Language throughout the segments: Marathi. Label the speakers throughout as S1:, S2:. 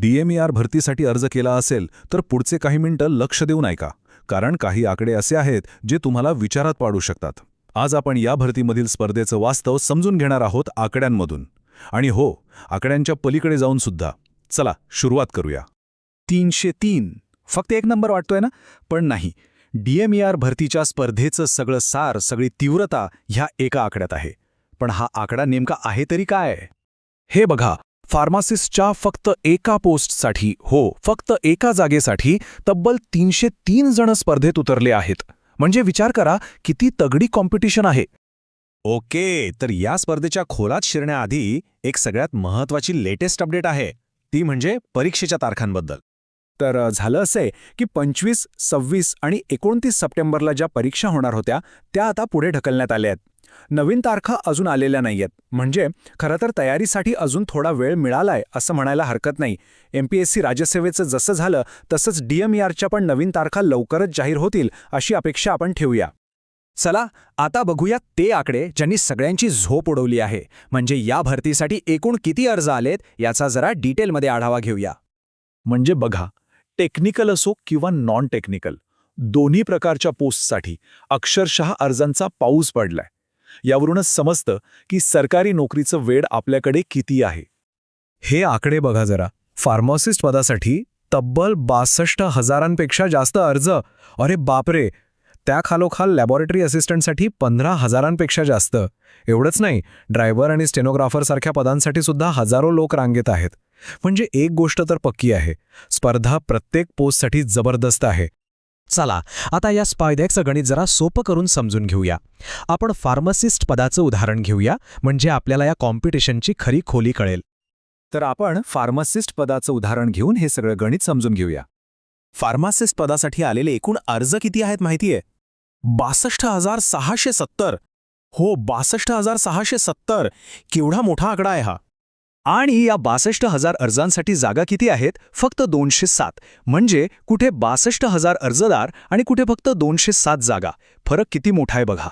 S1: डीएमईआर भरतीसाठी अर्ज केला असेल तर पुढचे काही मिनिटं लक्ष देऊन ऐका कारण काही आकडे असे आहेत जे तुम्हाला विचारात पाडू शकतात. आज आपण या भरतीमधील स्पर्धेचं वास्तव समजून घेणार आहोत आकड्यांमधून. आणि हो आकड्यांच्या पलीकडे जाऊन सुद्धा. चला सुरुवात करूया.
S2: तीनशे तीन. फक्त एक नंबर वाटतोय ना? पण नाही. डीएमईआर भरतीच्या स्पर्धेचं सगळं सार सगळी तीव्रता ह्या एका आकड्यात आहे. पण हा आकडा नेमका आहे तरी काय?
S3: हे बघा फार्मासिस्टच्या फक्त एका पोस्टसाठी हो फक्त एका जागेसाठी तब्बल तीनशे तीन जण स्पर्धेत उतरले आहेत. म्हणजे विचार करा किती तगडी कॉम्पिटिशन आहे.
S2: ओके तर या स्पर्धेच्या खोलात शिरण्याआधी एक सगळ्यात महत्वाची लेटेस्ट अपडेट आहे. ती म्हणजे परीक्षेच्या तारखांबद्दल. तर झालं झालं असंय की पंचवीस सव्वीस आणि एकोणतीस सप्टेंबरला ज्या परीक्षा होणार होत्या त्या आता पुढे ढकलण्यात आल्या आहेत. नवीन तारखा अजून आलेल्या नाहीयेत म्हणजे खरं तर तयारीसाठी अजून थोडा वेळ मिळालाय असं म्हणायला हरकत नाही. एमपीएससी राज्यसेवेचं जसं झालं तसंच डीएमईआरच्या पण नवीन तारखा लवकरच जाहीर होतील अशी अपेक्षा आपण ठेवूया. चला आता बघूया ते आकडे ज्यांनी सगळ्यांची झोप उडवली आहे. म्हणजे या भरतीसाठी एकूण किती अर्ज आलेत याचा जरा डिटेलमध्ये आढावा घेऊया.
S3: म्हणजे बघा टेक्निकल असो किंवा नॉन टेक्निकल दोन्ही प्रकारच्या पोस्टसाठी अक्षरशः अर्जांचा पाऊस पडलाय. यावरूनच समजतं की सरकारी नोकरीचं वेळ आपल्याकडे किती आहे.
S2: हे आकडे बघा जरा. फार्मासिस्ट पदासाठी तब्बल बासष्ट हजारांपेक्षा जास्त अर्ज. अरे बापरे! त्या खालोखाल लॅबॉरेटरी असिस्टंटसाठी पंधरा हजारांपेक्षा जास्त. एवढंच नाही ड्रायव्हर आणि स्टेनोग्राफरसारख्या पदांसाठी सुद्धा हजारो लोक रांगेत आहेत. म्हणजे एक गोष्ट तर पक्की आहे. स्पर्धा प्रत्येक पोस्टसाठी जबरदस्त आहे.
S4: चला आता या स्पर्धेचं गणित जरा सोपं करून समजून घेऊया. आपण फार्मासिस्ट पदाचं उदाहरण घेऊया म्हणजे आपल्याला या कॉम्पिटिशनची खरी खोली कळेल.
S2: तर आपण फार्मासिस्ट पदाचं उदाहरण घेऊन हे सगळं गणित समजून घेऊया. फार्मासिस्ट पदासाठी आलेले एकूण अर्ज किती आहेत माहितीये? बासष्ट हजार सहाशे सत्तर. हो बासष्ट हजार सहाशे सत्तर. केवढा मोठा आकडा आहे हा. आणि या बासष्ट हजार अर्जांसाठी जागा किती आहेत? फक्त दोनशे सात. म्हणजे कुठे बासष्ट हजार अर्जदार आणि कुठे फक्त दोनशे सात जागा. फरक किती मोठा आहे बघा.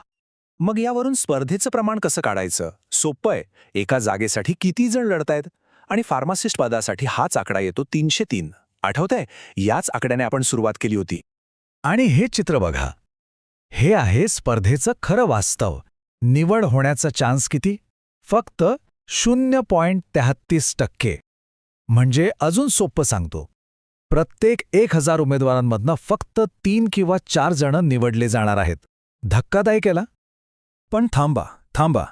S2: मग यावरून स्पर्धेचं प्रमाण कसं काढायचं? सोपं आहे. एका जागेसाठी किती जण लढतायत? आणि फार्मासिस्ट पदासाठी हाच आकडा येतो तीनशे तीन. आठवतंय? याच आकड्याने आपण सुरुवात केली होती. आणि हे चित्र बघा. हे आहे स्पर्धेचं खरं वास्तव. निवड होण्याचा चान्स किती? फक्त शून्य पॉइंट तेहत्तीस टक्के. म्हणजे अजून सोपं सांगतो. प्रत्येक एक हजार उमेदवारांमधनं फक्त तीन किंवा चार जण निवडले जाणार आहेत. धक्कादायक केला? पण थांबा थांबा.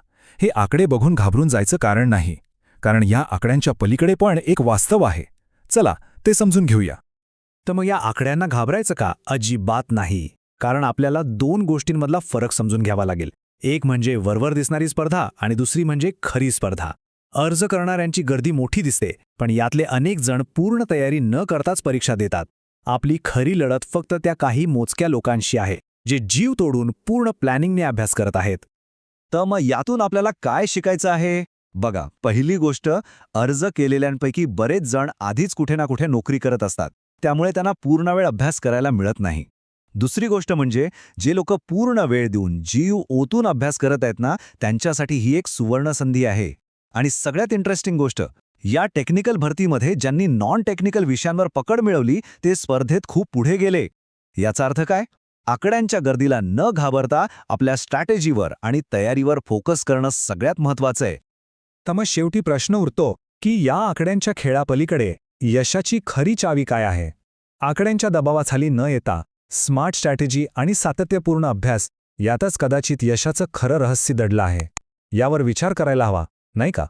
S2: हे आकडे बघून घाबरून जायचं कारण नाही. कारण या आकड्यांच्या पलीकडे पण एक वास्तव आहे. चला ते समजून घेऊया. तर मग या आकड्यांना घाबरायचं का? अजिबात नाही. कारण आपल्याला दोन गोष्टींमधला फरक समजून घ्यावा लागेल. एक म्हणजे वरवर दिसणारी स्पर्धा आणि दुसरी म्हणजे खरी स्पर्धा. अर्ज करणाऱ्यांची गर्दी मोठी दिसते पण यातले अनेक जण पूर्ण तयारी न करताच परीक्षा देतात. आपली खरी लढत फक्त त्या काही मोजक्या लोकांशी आहे जे जीव तोडून पूर्ण प्लॅनिंगने अभ्यास करत आहेत. तर मग यातून आपल्याला काय शिकायचं आहे? बघा पहिली गोष्ट अर्ज केलेल्यांपैकी बरेच जण आधीच कुठे ना कुठे नोकरी करत असतात. त्यामुळे त्यांना पूर्ण वेळ अभ्यास करायला मिळत नाही. दुसरी गोष्ट म्हणजे जे लोक पूर्ण वेळ देऊन जीव ओतून अभ्यास करत आहेत ना त्यांच्यासाठी ही एक सुवर्ण संधी आहे. आणि सगळ्यात इंटरेस्टिंग गोष्ट या टेक्निकल भरतीमध्ये ज्यांनी नॉन टेक्निकल विषयांवर पकड मिळवली ते स्पर्धेत खूप पुढे गेले. याचा अर्थ काय? आकड्यांच्या गर्दीला न घाबरता आपल्या स्ट्रॅटेजीवर आणि तयारीवर फोकस करणं सगळ्यात महत्वाचं आहे. तर मग शेवटी प्रश्न उरतो की या आकड्यांच्या खेळापलीकडे यशाची खरी चावी काय आहे? आकड्यांच्या दबावाखाली न येता स्मार्ट स्ट्रॅटेजी आणि सातत्यपूर्ण अभ्यास यातच कदाचित यशाचं खरं रहस्य दडलं आहे. यावर विचार करायला हवा नाही का?